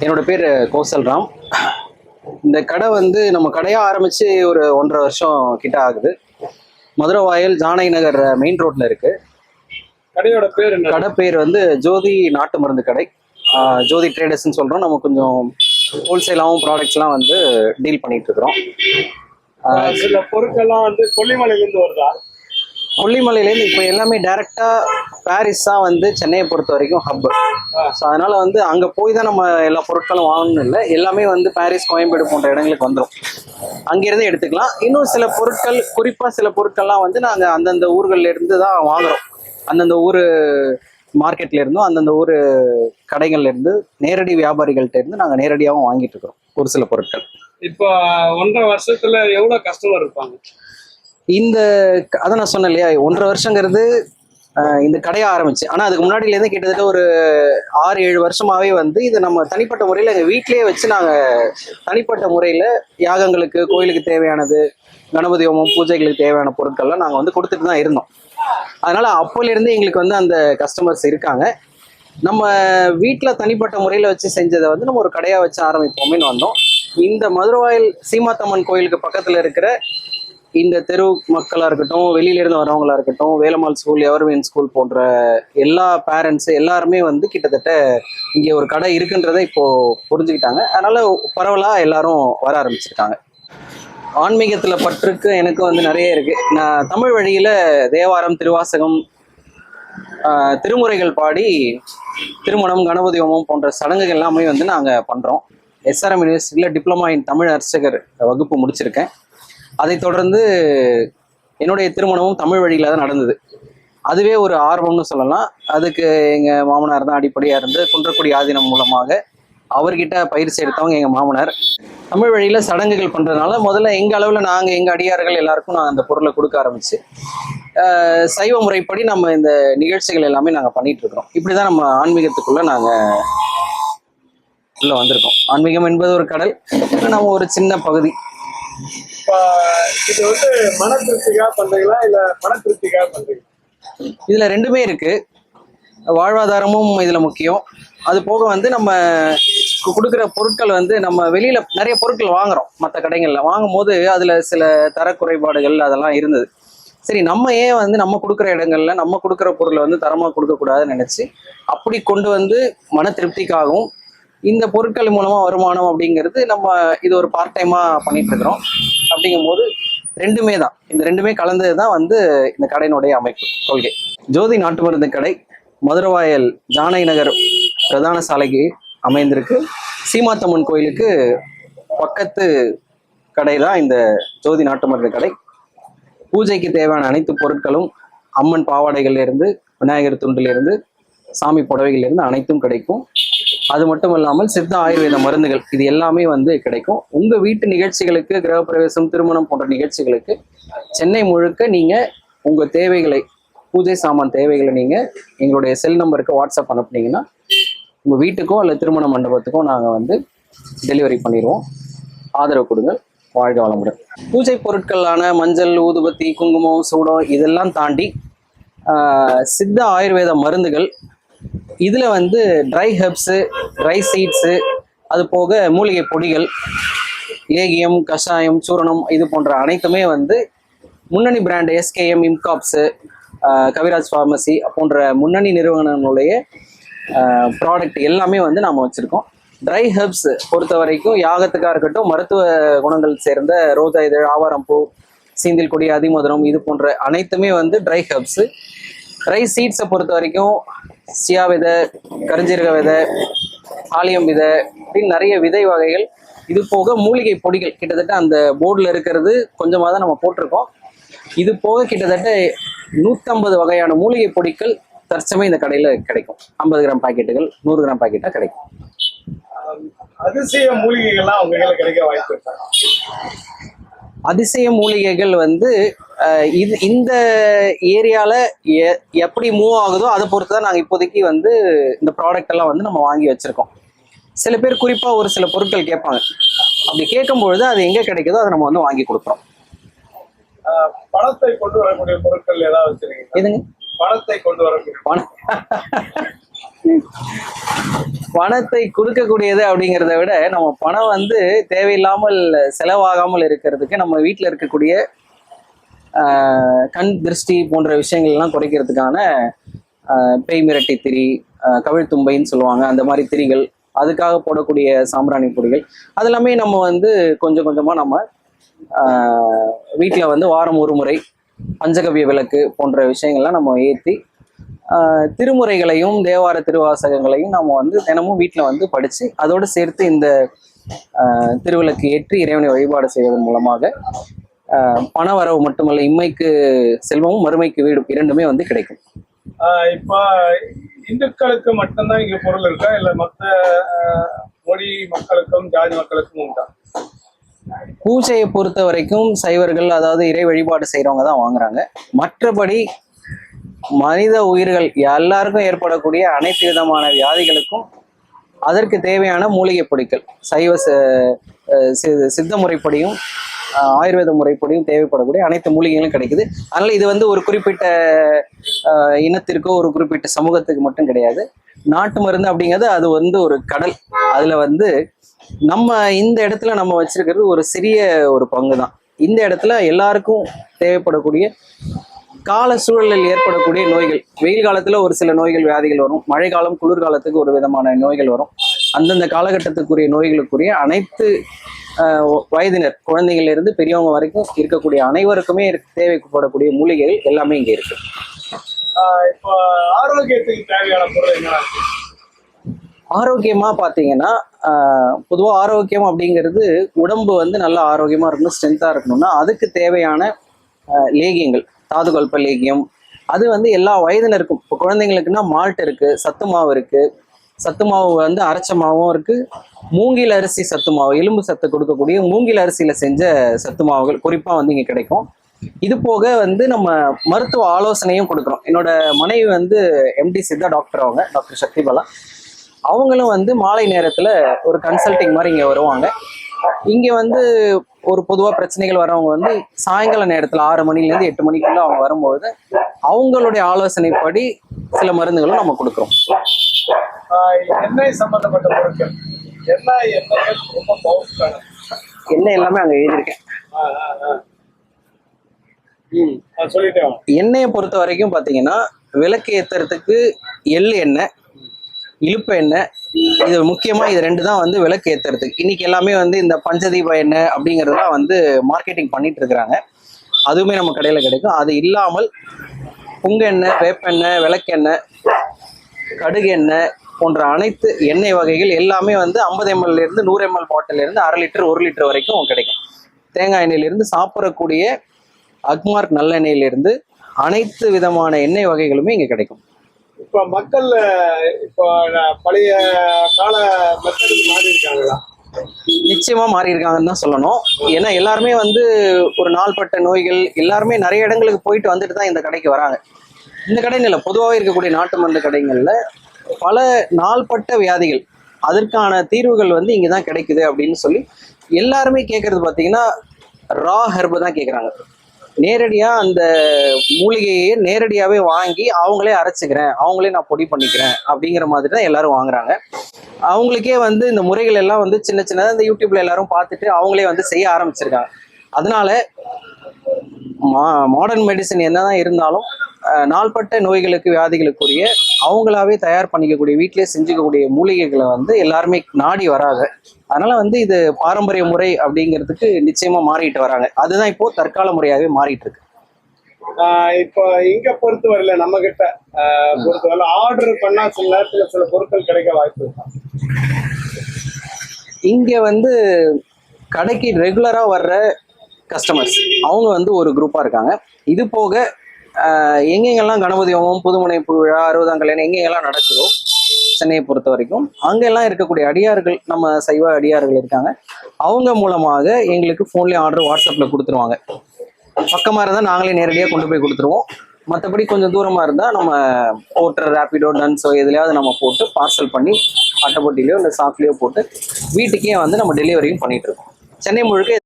என்னோட பேர் கோசல் ராம். இந்த கடை வந்து நம்ம கடையாக ஆரம்பித்து ஒரு ஒன்றரை வருஷம் கிட்ட ஆகுது. மதுரை வாயல் ஜானகி நகர் மெயின் ரோட்டில் இருக்கு. கடையோட பேர் கடை பேர் வந்து ஜோதி நாட்டு மருந்து கடை. ஜோதி ட்ரேடர்ஸ்னு சொல்கிறோம் நம்ம கொஞ்சம் ஹோல்சேலாகவும் ப்ராடக்ட்ஸ்லாம் வந்து டீல் ஆஹ் சில பொருட்கள்லாம் வந்து கொல்லிமலையில இருந்து வருதா? கொல்லிமலையிலேருந்து இப்போ எல்லாமே டைரெக்டாக பாரிஸ் தான் வந்து சென்னையை பொறுத்த வரைக்கும் ஹப் ஸோ அதனால் வந்து அங்கே போய் தான் நம்ம எல்லா பொருட்களும் வாங்கணும் இல்லை. எல்லாமே வந்து பாரிஸ் கோயம்பேடு போன்ற இடங்களுக்கு வந்துடும் அங்கேருந்து எடுத்துக்கலாம். இன்னும் சில பொருட்கள் குறிப்பாக சில பொருட்கள்லாம் வந்து நாங்கள் அந்தந்த ஊர்கள்லேருந்து தான் வாங்குகிறோம் அந்தந்த ஊர் மார்க்கெட்ல இருந்தும் அந்தந்த ஊர் கடைகள்ல இருந்து நேரடி வியாபாரிகள்கிட்ட இருந்து நாங்கள் நேரடியாகவும் வாங்கிட்டு இருக்கிறோம். ஒரு சில பொருட்கள். இப்போ ஒன்றரை வருஷத்துல எவ்வளோ கஸ்டமர் இருப்பாங்க? இந்த அதை நான் சொன்னேன் இல்லையா ஒன்றரை வருஷங்கிறது இந்த கடையை ஆரம்பிச்சு. ஆனால் அதுக்கு முன்னாடியிலேருந்து கிட்டத்தட்ட ஒரு ஆறு ஏழு வருஷமாவே வந்து இதை நம்ம தனிப்பட்ட முறையில் எங்கள் வீட்டிலேயே வச்சு நாங்கள் தனிப்பட்ட முறையில் யாகங்களுக்கு கோயிலுக்கு தேவையானது கணபதி ஹோமம் பூஜைகளுக்கு தேவையான பொருட்கள்லாம் நாங்கள் வந்து கொடுத்துட்டு தான் இருந்தோம். அதனால அப்போலேருந்து எங்களுக்கு வந்து அந்த கஸ்டமர்ஸ் இருக்காங்க. நம்ம வீட்டில் தனிப்பட்ட முறையில் வச்சு செஞ்சதை வந்து நம்ம ஒரு கடையாக வச்சு ஆரம்பிப்போமேன்னு வந்தோம். இந்த மதுரவாயில் சீமாத்தம்மன் கோயிலுக்கு பக்கத்தில் இருக்கிற இந்த தெரு மக்களாக இருக்கட்டும் வெளியிலேருந்து வரவங்களா இருக்கட்டும் வேலம்மாள் ஸ்கூல் எவர்வீன் ஸ்கூல் போன்ற எல்லா பேரண்ட்ஸ் எல்லாருமே வந்து கிட்டத்தட்ட இங்கே ஒரு கடை இருக்குன்றதை இப்போது புரிஞ்சுக்கிட்டாங்க. அதனால் பரவலாக எல்லாரும் வர ஆரம்பிச்சிருக்காங்க. ஆன்மீகத்தில் பற்றுக்கு எனக்கு வந்து நிறைய இருக்குது நான் தமிழ் வழியில் தேவாரம் திருவாசகம் திருமுறைகள் பாடி திருமணம் கணபதி ஹோமம் போன்ற சடங்குகள் எல்லாமே வந்து நாங்கள் பண்ணுறோம் எஸ்ஆர்எம் யூனிவர்சிட்டியில் டிப்ளமா இன் தமிழ் அர்ச்சகர் வகுப்பு முடிச்சிருக்கேன். அதைத் தொடர்ந்து என்னுடைய திருமணமும் தமிழ் வழியில தான் நடந்தது. அதுவே ஒரு ஆர்வம்னு சொல்லலாம். அதுக்கு எங்கள் மாமனார் தான் அடிப்படையாக இருந்து குன்றக்குடி ஆதீனம் மூலமாக அவர்கிட்ட பயிற்சி எடுத்தவங்க எங்கள் மாமனார். தமிழ் வழியில் சடங்குகள் பண்ணுறதுனால முதல்ல எங்கள் அளவில் நாங்கள் எங்கள் அடியார்கள் எல்லாருக்கும் நான் அந்த பொருளை கொடுக்க ஆரம்பிச்சு சைவ முறைப்படி நம்ம இந்த நிகழ்ச்சிகள் எல்லாமே நாங்கள் பண்ணிட்டு இருக்கிறோம். இப்படி தான் நம்ம ஆன்மீகத்துக்குள்ளே நாங்கள் உள்ளே வந்திருக்கோம். ஆன்மீகம் என்பது ஒரு கடல். நம்ம ஒரு சின்ன பகுதி. இது வந்து மன திருப்திக்காக பண்றீங்களா இல்ல மன திருப்திக்காக பண்றீங்களா? இதுல ரெண்டுமே இருக்கு. வாழ்வாதாரமும் இதுல முக்கியம். அது போக வந்து நம்ம கொடுக்குற பொருட்கள் வந்து நம்ம வெளியில நிறைய பொருட்கள் வாங்குறோம். மற்ற கடைகள்ல. வாங்கும் போது அதுல சில தரக்குறைபாடுகள் அதெல்லாம் இருந்தது. சரி நம்ம ஏன் வந்து நம்ம கொடுக்குற இடங்கள்ல நம்ம கொடுக்குற பொருளை வந்து தரமா கொடுக்க கூடாதுன்னு நினைச்சு அப்படி கொண்டு வந்து மன திருப்திக்காகவும் இந்த பொருட்கள் மூலமா வருமானம் அப்படிங்கிறது நம்ம இது ஒரு பார்ட் டைமா பண்ணிட்டு இருக்கிறோம். அப்படிங்கும்போது ரெண்டுமே தான். இந்த ரெண்டுமே கலந்தது தான் வந்து இந்த கடையினுடைய அமைப்பு கொள்கை. ஜோதி நாட்டு மருந்து கடை மதுரவாயல் ஜானை நகர் பிரதான சாலைக்கு அமைந்திருக்கு. சீமாத்தம்மன் கோயிலுக்கு பக்கத்து கடை தான் இந்த ஜோதி நாட்டு மருந்து கடை. பூஜைக்கு தேவையான அனைத்து பொருட்களும் அம்மன் பாவாடைகள்லேருந்து விநாயகர் துண்டிலிருந்து சாமி புடவைகள்லேருந்து அனைத்தும் கிடைக்கும். அது மட்டும் இல்லாமல் சித்த ஆயுர்வேத மருந்துகள் இது எல்லாமே வந்து கிடைக்கும். உங்க வீட்டு நிகழ்ச்சிகளுக்கு கிரகப்பிரவேசம் திருமணம் போன்ற நிகழ்ச்சிகளுக்கு சென்னை முழுக்க நீங்க உங்க தேவைகளை பூஜை சாமான் தேவைகளை நீங்க எங்களுடைய செல் நம்பருக்கு வாட்ஸ்அப் அனுப்புனீங்கன்னா உங்க வீட்டுக்கோ அல்ல திருமண மண்டபத்துக்கோ நாங்க வந்து டெலிவரி பண்ணிடுவோம். ஆதரவு கொடுங்க. வாழ்க வளமுடன். பூஜை பொருட்களான மஞ்சள் ஊதுபத்தி குங்குமம் சூடம் இதெல்லாம் தாண்டி சித்த ஆயுர்வேத மருந்துகள் இதில் வந்து ட்ரை ஹெர்ப்ஸு ட்ரை சீட்ஸு அது போக மூலிகை பொடிகள் லேகியம் கஷாயம் சூரணம் இது போன்ற அனைத்துமே வந்து முன்னணி brand SKM Impcops Kaviraj pharmacy போன்ற முன்னணி நிறுவனங்களுடைய ப்ராடக்ட் எல்லாமே வந்து நாம் வச்சுருக்கோம். ட்ரை ஹெர்ப்ஸ் பொறுத்த வரைக்கும் யாகத்துக்காக இருக்கட்டும் மருத்துவ குணங்கள் சேர்ந்த ரோஜா இதழ் ஆவாரம்பூ சீந்தில் கொடி அதிமதுரம் இது போன்ற அனைத்துமே வந்து ட்ரை ஹெர்ப்ஸு ட்ரை சீட்ஸை பொறுத்த வரைக்கும் சியா விதை கருஞ்சீரக விதை ஆலியம் விதை அப்படின்னு நிறைய விதை வகைகள். இது போக மூலிகை பொடிகள். கிட்டத்தட்ட அந்த போர்டில் இருக்கிறது கொஞ்சமாக தான் நம்ம போட்டிருக்கோம். இது போக கிட்டத்தட்ட நூற்றம்பது வகையான மூலிகை பொடிகள் தற்சமயம் இந்த கடையில் கிடைக்கும். ஐம்பது கிராம் பாக்கெட்டுகள் நூறு கிராம் பாக்கெட்டாக கிடைக்கும். அதிசய மூலிகைகள்லாம் உங்க கிடைக்க வாய்ப்பு இருக்கா? அதிசய மூலிகைகள் வந்து இது இந்த ஏரியால எப்படி மூவ் ஆகுதோ அதை பொறுத்து தான் நாங்கள் இப்போதைக்கு வந்து இந்த ப்ராடக்ட் எல்லாம் வந்து நம்ம வாங்கி வச்சிருக்கோம். சில பேர் குறிப்பா ஒரு சில பொருட்கள் கேட்பாங்க. அப்படி கேட்கும் பொழுது அது எங்க கிடைக்குதோ அதை நம்ம வந்து வாங்கி கொடுக்குறோம். பணத்தை கொண்டு வரக்கூடிய பொருட்கள் ஏதாவது வச்சிருக்கீங்க எதுங்க? பணத்தை கொண்டு வரக்கூடிய பணம் பணத்தை கொடுக்கக்கூடியது அப்படிங்கிறத விட நம்ம பணம் வந்து தேவையில்லாமல் செலவாகாமல் இருக்கிறதுக்கு நம்ம வீட்டில் இருக்கக்கூடிய கண் திருஷ்டி போன்ற விஷயங்கள்லாம் குறைக்கிறதுக்கான பேய் மிரட்டி திரி ஆஹ், கவிழ்த்தும்பைன்னு சொல்லுவாங்க. அந்த மாதிரி திரிகள் அதுக்காக போடக்கூடிய சாம்பிராணி பொடிகள். அதெல்லாமே நம்ம வந்து கொஞ்சம் கொஞ்சமாக நம்ம வீட்டில் வந்து வாரம் ஒரு முறை பஞ்சகவிய விளக்கு போன்ற விஷயங்கள்லாம் நம்ம ஏற்றி திருமுறைகளையும் தேவார திருவாசகங்களையும் நம்ம வந்து தினமும் வீட்டில் வந்து படித்து அதோடு சேர்த்து இந்த திருவிளக்கு ஏற்றி இறைவனை வழிபாடு செய்வதன் மூலமாக பண வரவு மட்டுமல்ல இம்மைக்கு செல்வமும் மறுமைக்கு வீடும் இரண்டுமே வந்து கிடைக்கும். இப்ப இந்துக்களுக்கு மட்டும்தான் இங்க பொருள் இருக்கா? இல்ல மத்த ஆஹ், மொழி மக்களுக்கும் ஜாதி மக்களுக்கும் உண்டா? பூஜையை பொறுத்த வரைக்கும் சைவர்கள் அதாவது இறை வழிபாடு செய்கிறவங்க தான் வாங்குறாங்க. மற்றபடி மனித உயிர்கள் எல்லாருக்கும் ஏற்படக்கூடிய அனைத்து விதமான வியாதிகளுக்கும் அதற்கு தேவையான மூலிகை பொடிகள் சைவ சித்த முறைப்படியும் ஆயுர்வேத முறைப்படியும் தேவைப்படக்கூடிய அனைத்து மூலிகைகளும் கிடைக்குது. அதனால இது வந்து ஒரு குறிப்பிட்ட இனத்திற்கோ ஒரு குறிப்பிட்ட சமூகத்துக்கு மட்டும் கிடையாது. நாட்டு மருந்து அப்படிங்கிறது அது வந்து ஒரு கடல். அதுல வந்து நம்ம இந்த இடத்துல நம்ம வச்சிருக்கிறது ஒரு சிறிய ஒரு பங்கு தான் இந்த இடத்துல எல்லாருக்கும் தேவைப்படக்கூடிய கால சூழலில் ஏற்படக்கூடிய நோய்கள் வெயில் காலத்துல ஒரு சில நோய்கள் வியாதிகள் வரும். மழை காலம் குளிர்காலத்துக்கு ஒரு விதமான நோய்கள் வரும். அந்தந்த காலகட்டத்துக்குரிய நோய்களுக்குரிய அனைத்து வயதினர் குழந்தைங்கள்ல இருந்து பெரியவங்க வரைக்கும் இருக்கக்கூடிய அனைவருக்குமே தேவைப்படக்கூடிய மூலிகைகள் எல்லாமே இங்க இருக்கு. இப்ப ஆரோக்கியத்துக்கு தேவையான பொருள் என்ன ஆரோக்கியமா பாத்தீங்கன்னா ஆஹ், பொதுவா ஆரோக்கியம் அப்படிங்கிறது உடம்பு வந்து நல்லா ஆரோக்கியமா இருக்கணும் ஸ்ட்ரென்த்தா இருக்கணும்னா அதுக்கு தேவையான லேகியங்கள் தாதுகல்ப லேகியம். அது வந்து எல்லா வயதினருக்கும் இப்போ குழந்தைங்களுக்குன்னா மால்ட் இருக்கு சத்து மாவு இருக்கு சத்து மாவு வந்து அரைச்ச மாவும் இருக்கு. மூங்கில் அரிசி சத்து மாவு எலும்பு சத்து கொடுக்கக்கூடிய மூங்கில் அரிசியில செஞ்ச சத்து மாவுகள் குறிப்பா வந்து இங்க கிடைக்கும். இது போக வந்து நம்ம மருத்துவ ஆலோசனையும் கொடுக்குறோம். என்னோட மனைவி வந்து எம்டி சித்தா டாக்டர் அவங்க டாக்டர் சக்திபாலா. அவங்களும் வந்து மாலை நேரத்துல ஒரு கன்சல்டிங் மாதிரி இங்க வருவாங்க. இங்க வந்து ஒரு பொதுவா பிரச்சனைகள் வரவங்க வந்து சாயங்கால நேரத்துல ஆறு மணில இருந்து எட்டு மணிக்குள்ள அவங்க வரும்பொழுது அவங்களுடைய ஆலோசனைப்படி சில மருந்துகளும் நம்ம கொடுக்குறோம். எண்ணெய் சம்பந்தப்பட்ட பொருட்கள். எண்ணெய் எண்ணெய்கள் ரொம்ப பவர்ஃபுல்லான என்ன எல்லாமே அங்க எழுதியிருக்கேன். சொல்லிட்டேன் எண்ணெயை பொறுத்த வரைக்கும் பாத்தீங்கன்னா விளக்கு ஏத்துறதுக்கு எள் எண்ணெய் இழுப்பு எண்ணெய் இது முக்கியமா இது ரெண்டு தான் வந்து விளக்கு ஏத்துறதுக்கு. இன்னைக்கு எல்லாமே வந்து இந்த பஞ்சதீப எண்ணெய் அப்படிங்கறதெல்லாம் வந்து மார்க்கெட்டிங் பண்ணிட்டு இருக்கிறாங்க. அதுவுமே நம்ம கடையில கிடைக்கும். அது இல்லாமல் புங்க எண்ணெய் வேப்பெண்ணெய் விளக்கெண்ணெய் கடுகு எண்ணெய் போன்ற அனைத்து எண்ணெய் வகைகள் எல்லாமே வந்து ஐம்பது எம்எல்ல இருந்து நூறு எம்எல் பாட்டில் இருந்து அரை லிட்டர் ஒரு லிட்டர் வரைக்கும் கிடைக்கும். தேங்காய் எண்ணெயில இருந்து சாப்பிடக்கூடிய அக்மார்க் நல்லெண்ணெயில இருந்து அனைத்து விதமான எண்ணெய் வகைகளுமே இங்க கிடைக்கும். இப்ப மக்கள் இப்போ பழைய கால மெத்தடுக்கு மாறி இருக்காங்களா? நிச்சயமா மாறி இருக்காங்கன்னு தான் சொல்லணும். ஏன்னா எல்லாருமே வந்து ஒரு நாள்பட்ட நோய்கள் எல்லாருமே நிறைய இடங்களுக்கு போயிட்டு வந்துட்டு தான் இந்த கடைக்கு வராங்க. இந்த கடைன்னு இல்லை பொதுவாகவே இருக்கக்கூடிய நாட்டு மருந்து கடைகள்ல பல நாள்பட்ட வியாதிகள். அதற்கான தீர்வுகள் வந்து இங்கே தான் கிடைக்குது அப்படின்னு சொல்லி எல்லாருமே கேட்கறது பார்த்தீங்கன்னா ரா ஹெர்பு தான் கேட்குறாங்க நேரடியாக அந்த மூலிகையை நேரடியாகவே வாங்கி அவங்களே அரைச்சிக்கிறேன் அவங்களே நான் பொடி பண்ணிக்கிறேன் அப்படிங்கிற மாதிரி தான் எல்லாரும் வாங்குறாங்க. அவங்களுக்கே வந்து இந்த முறைகள் எல்லாம் வந்து சின்ன சின்னதாக இந்த யூடியூப்ல எல்லாரும் பார்த்துட்டு அவங்களே வந்து செய்ய ஆரம்பிச்சிருக்காங்க. அதனால மா மாடர்ன் மெடிசன் என்னதான் இருந்தாலும் நாள்பட்ட நோய்களுக்கு வியாதிகளுக்குரிய அவங்களாவே தயார் பண்ணிக்கக்கூடிய வீட்டிலேயே செஞ்சுக்கக்கூடிய மூலிகைகளை வந்து எல்லாருமே நாடி வராங்க. அதனால வந்து இது பாரம்பரிய முறை அப்படிங்கிறதுக்கு நிச்சயமா மாறிட்டு வராங்க. அதுதான் இப்போ தற்கால முறையாவே மாறிட்டு இருக்கு இப்போ இங்க பொறுத்தவரையில நம்ம கிட்ட பொறுத்தவரையில ஆர்டர் பண்ணா சில நேரத்துல சில பொருட்கள் கிடைக்க வாய்ப்பு இருக்கா? இங்க வந்து கடைக்கு ரெகுலரா வர்ற கஸ்டமர்ஸ் அவங்க வந்து ஒரு குரூப்பாக இருக்காங்க. இது போக எங்கெங்கெல்லாம் கணபதி ஹோமம் புதுமனை விழா அறுபதாம் கல்யாணம் எங்கெங்கெல்லாம் நடக்குதோ சென்னையை பொறுத்த வரைக்கும் அங்கெல்லாம் இருக்கக்கூடிய அடியார்கள் நம்ம சைவ அடியார்கள் இருக்காங்க. அவங்க மூலமாக எங்களுக்கு ஃபோன்லேயே ஆர்டர் வாட்ஸ்அப்பில் கொடுத்துருவாங்க. பக்கமாக இருந்தால் நாங்களே நேரடியாக கொண்டு போய் கொடுத்துருவோம். மற்றபடி கொஞ்சம் தூரமாக இருந்தால் நம்ம ஓட்டர் ரேப்பிடோ டன்ஸோ எதுலையாவது நம்ம போட்டு பார்சல் பண்ணி அட்டைப்பட்டிலையோ இல்லை சாக்குலையோ போட்டு வீட்டுக்கே வந்து நம்ம டெலிவரியும் பண்ணிகிட்டு இருக்கோம். சென்னை முழுக்க